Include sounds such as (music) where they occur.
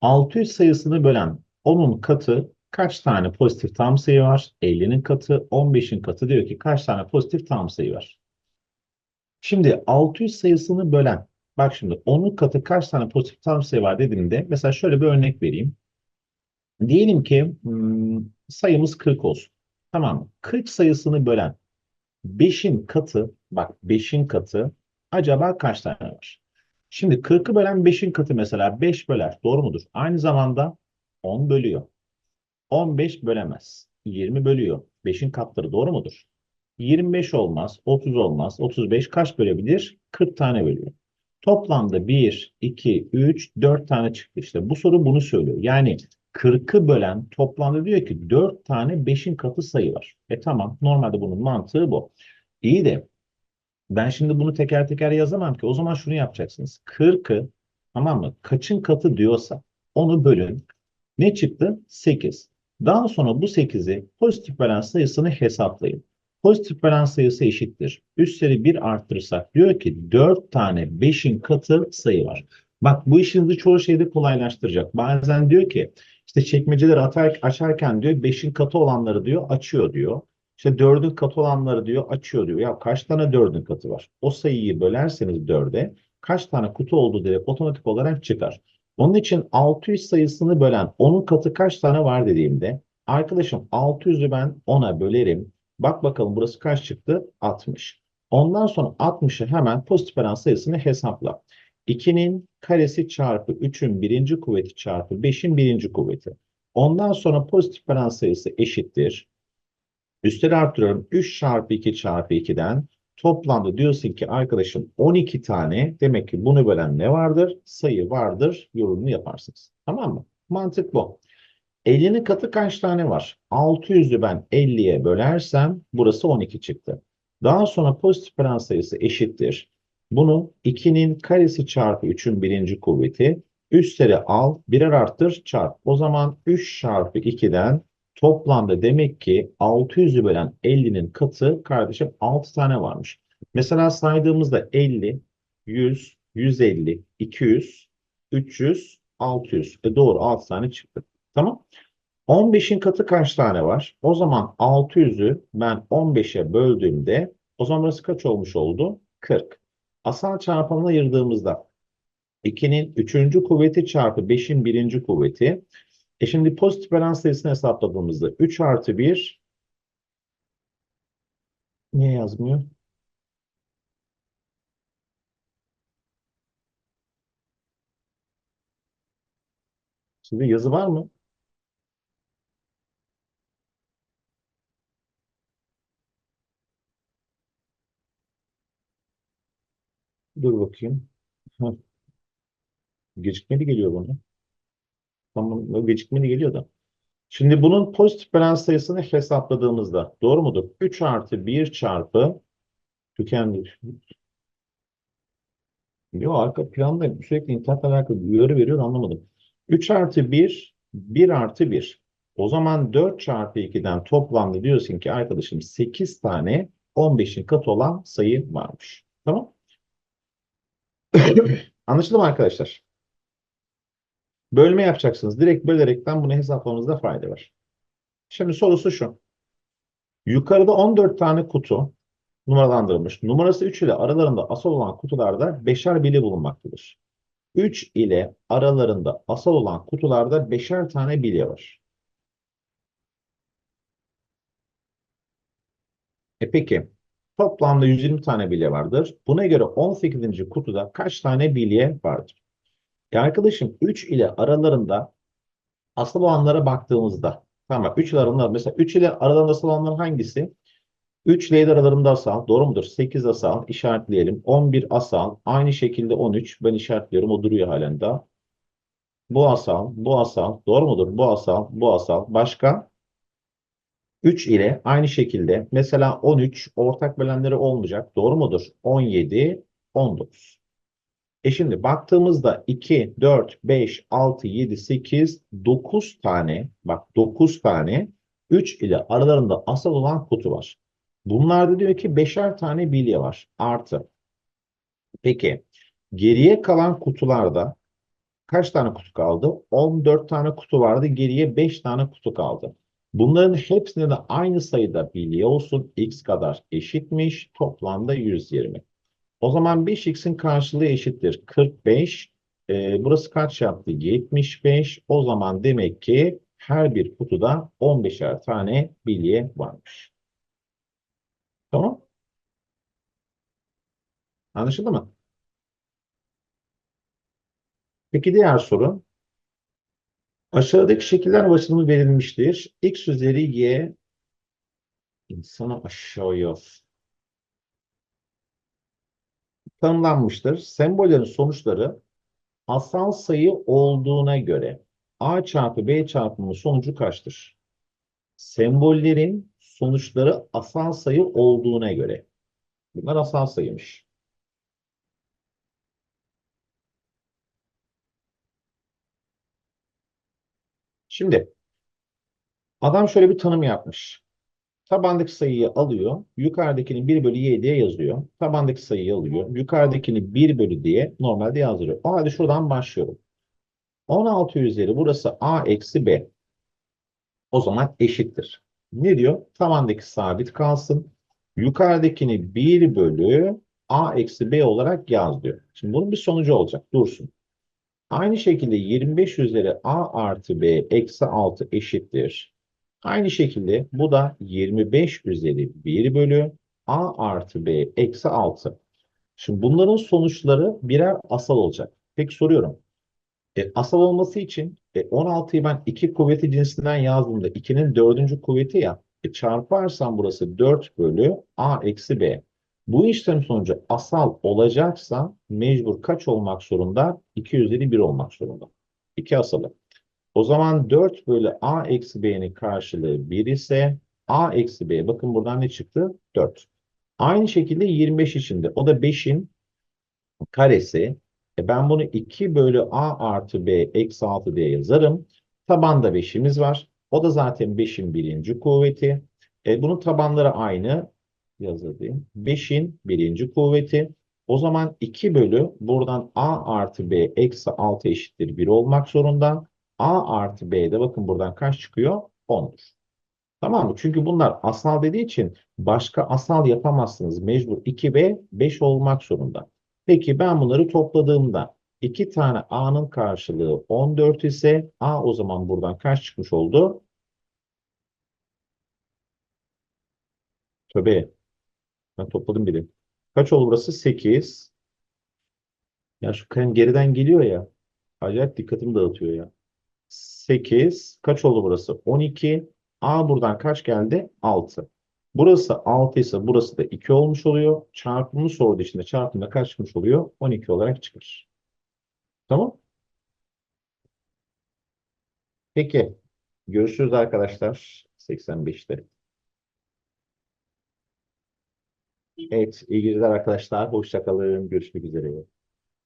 600 sayısını bölen 10'un katı kaç tane pozitif tam sayı var? 50'nin katı, 15'in katı diyor ki kaç tane pozitif tam sayı var? Şimdi 600 sayısını bölen, bak şimdi 10'un katı kaç tane pozitif tam sayı var dediğimde mesela şöyle bir örnek vereyim. Diyelim ki hmm, sayımız 40 olsun. Tamam mı? 40 sayısını bölen 5'in katı, bak 5'in katı acaba kaç tane var? Şimdi 40'ı bölen 5'in katı mesela 5 böler. Doğru mudur? Aynı zamanda 10 bölüyor. 15 bölemez. 20 bölüyor. 5'in katları doğru mudur? 25 olmaz, 30 olmaz, 35 kaç bölebilir? 40 tane bölüyor. Toplamda 1, 2, 3, 4 tane çıktı işte. Bu soru bunu söylüyor. Yani 40'ı bölen toplamda diyor ki 4 tane 5'in katı sayı var. E tamam normalde bunun mantığı bu. İyi de ben şimdi bunu teker teker yazamam ki. O zaman şunu yapacaksınız. 40'ı tamam mı? Kaçın katı diyorsa onu bölün. Ne çıktı? 8. Daha sonra bu 8'i pozitif bölen sayısını hesaplayın. Pozitif bölen sayısı eşittir. Üstleri 1 arttırırsak diyor ki 4 tane 5'in katı sayı var. Bak bu işinizi çoğu şeyde kolaylaştıracak. Bazen diyor ki işte çekmeceleri atar, açarken diyor 5'in katı olanları diyor açıyor diyor. İşte 4'ün katı olanları diyor açıyor diyor. Ya kaç tane 4'ün katı var? O sayıyı bölerseniz 4'e kaç tane kutu oldu direkt otomatik olarak çıkar. Onun için 600 sayısını bölen 10'un katı kaç tane var dediğimde arkadaşım 600'ü ben 10'a bölerim. Bak bakalım burası kaç çıktı? 60. Ondan sonra 60'ı hemen pozitif bölen sayısını hesapla. 2'nin karesi çarpı 3'ün birinci kuvveti çarpı 5'in birinci kuvveti. Ondan sonra pozitif bölen sayısı eşittir. Üstleri arttırıyorum. 3 çarpı 2 çarpı 2'den toplamda diyorsun ki arkadaşım 12 tane demek ki bunu bölen ne vardır? Sayı vardır yorumunu yaparsınız. Tamam mı? Mantık bu. 50'nin katı kaç tane var? 600'ü ben 50'ye bölersem burası 12 çıktı. Daha sonra pozitif bölen sayısı eşittir. Bunu 2'nin karesi çarpı 3'ün birinci kuvveti. Üstleri al birer arttır çarp. O zaman 3 çarpı 2'den toplamda demek ki 600'ü bölen 50'nin katı kardeşim 6 tane varmış. Mesela saydığımızda 50, 100, 150, 200, 300, 600. E doğru 6 tane çıktı. Tamam. 15'in katı kaç tane var? O zaman 600'ü ben 15'e böldüğümde o zaman burası kaç olmuş oldu? 40. Asal çarpanına ayırdığımızda 2'nin 3. kuvveti çarpı 5'in 1. kuvveti. E şimdi pozitif bölen sayısını hesapladığımızda 3 artı 1 niye yazmıyor? Şimdi yazı var mı? Dur bakayım. Gecikmeli geliyor bana. Tamam, o gecikmeli geliyor da. Şimdi bunun pozitif bölen sayısını hesapladığımızda doğru mudur? 3 artı 1 çarpı tükendir. Yok arka planda sürekli internetle alakalı uyarı veriyor anlamadım. 3 artı 1, 1 artı 1. O zaman 4 çarpı 2'den toplamda diyorsun ki arkadaşım 8 tane 15'in katı olan sayı varmış. Tamam. (coughs) Anlaşıldı mı arkadaşlar? Bölme yapacaksınız. Direkt bölerekten bunu hesaplamanızda fayda var. Şimdi sorusu şu. Yukarıda 14 tane kutu numaralandırılmış. Numarası 3 ile aralarında asal olan kutularda beşer bili bulunmaktadır. 3 ile aralarında asal olan kutularda beşer tane bilye var. E peki toplamda 120 tane bilye vardır. Buna göre 18. kutuda kaç tane bilye vardır? Ya arkadaşım 3 ile aralarında asal olanlara baktığımızda tamam 3 ile aralarında mesela 3 ile aralarında asal olanlar hangisi? 3 ile aralarında asal doğru mudur? 8 asal işaretleyelim. 11 asal aynı şekilde 13 ben işaretliyorum o duruyor halen daha. Bu asal, bu asal doğru mudur? Bu asal, bu asal. Başka? 3 ile aynı şekilde mesela 13 ortak bölenleri olmayacak. Doğru mudur? 17, 19. E şimdi baktığımızda 2, 4, 5, 6, 7, 8, 9 tane bak 9 tane 3 ile aralarında asal olan kutu var. Bunlarda diyor ki 5'er tane bilye var. Artı. Peki geriye kalan kutularda kaç tane kutu kaldı? 14 tane kutu vardı. Geriye 5 tane kutu kaldı. Bunların hepsine de aynı sayıda bilye olsun. X kadar eşitmiş. Toplamda 120. O zaman 5x'in karşılığı eşittir. 45. Ee, burası kaç yaptı? 75. O zaman demek ki her bir kutuda 15'er tane bilye varmış. Tamam. Anlaşıldı mı? Peki diğer soru. Aşağıdaki şekiller başlığımı verilmiştir. X üzeri Y insanı aşağıya tanımlanmıştır. Sembollerin sonuçları asal sayı olduğuna göre A çarpı B çarpımının sonucu kaçtır? Sembollerin sonuçları asal sayı olduğuna göre. Bunlar asal sayıymış. Şimdi adam şöyle bir tanım yapmış. Tabandaki sayıyı alıyor. Yukarıdakini 1 bölü y diye yazıyor. Tabandaki sayıyı alıyor. Yukarıdakini 1 bölü diye normalde yazdırıyor. O halde şuradan başlıyorum. 16 üzeri burası a eksi b. O zaman eşittir. Ne diyor? Tabandaki sabit kalsın. Yukarıdakini 1 bölü a eksi b olarak yaz diyor. Şimdi bunun bir sonucu olacak. Dursun. Aynı şekilde 25 üzeri a artı b eksi 6 eşittir. Aynı şekilde bu da 25 üzeri 1 bölü a artı b eksi 6. Şimdi bunların sonuçları birer asal olacak. Peki soruyorum. E, asal olması için e, 16'yı ben 2 kuvveti cinsinden yazdığımda 2'nin 4. kuvveti ya e, çarparsam burası 4 bölü a eksi b. Bu işlem sonucu asal olacaksa mecbur kaç olmak zorunda? 2 üzeri 1 olmak zorunda. 2 asalı. O zaman 4 bölü a eksi b'nin karşılığı 1 ise a eksi b bakın buradan ne çıktı? 4. Aynı şekilde 25 içinde o da 5'in karesi. E ben bunu 2 bölü a artı b eksi 6 diye yazarım. Tabanda 5'imiz var. O da zaten 5'in birinci kuvveti. E bunun tabanları aynı. Yazayım. 5'in birinci kuvveti. O zaman 2 bölü buradan a artı b eksi 6 eşittir 1 olmak zorunda. A artı B'de bakın buradan kaç çıkıyor? 10'dur. Tamam mı? Çünkü bunlar asal dediği için başka asal yapamazsınız. Mecbur 2 ve 5 olmak zorunda. Peki ben bunları topladığımda 2 tane A'nın karşılığı 14 ise A o zaman buradan kaç çıkmış oldu? Tövbe. Ben topladım bile. Kaç oldu burası? 8. Ya şu kalem geriden geliyor ya. Acayip dikkatimi dağıtıyor ya. 8. Kaç oldu burası? 12. A buradan kaç geldi? 6. Burası 6 ise burası da 2 olmuş oluyor. Çarpımı sorduğu için de çarpımda kaç çıkmış oluyor? 12 olarak çıkar. Tamam. Peki. Görüşürüz arkadaşlar. 85'te. Evet, iyi geceler arkadaşlar. Hoşçakalın. Görüşmek üzere.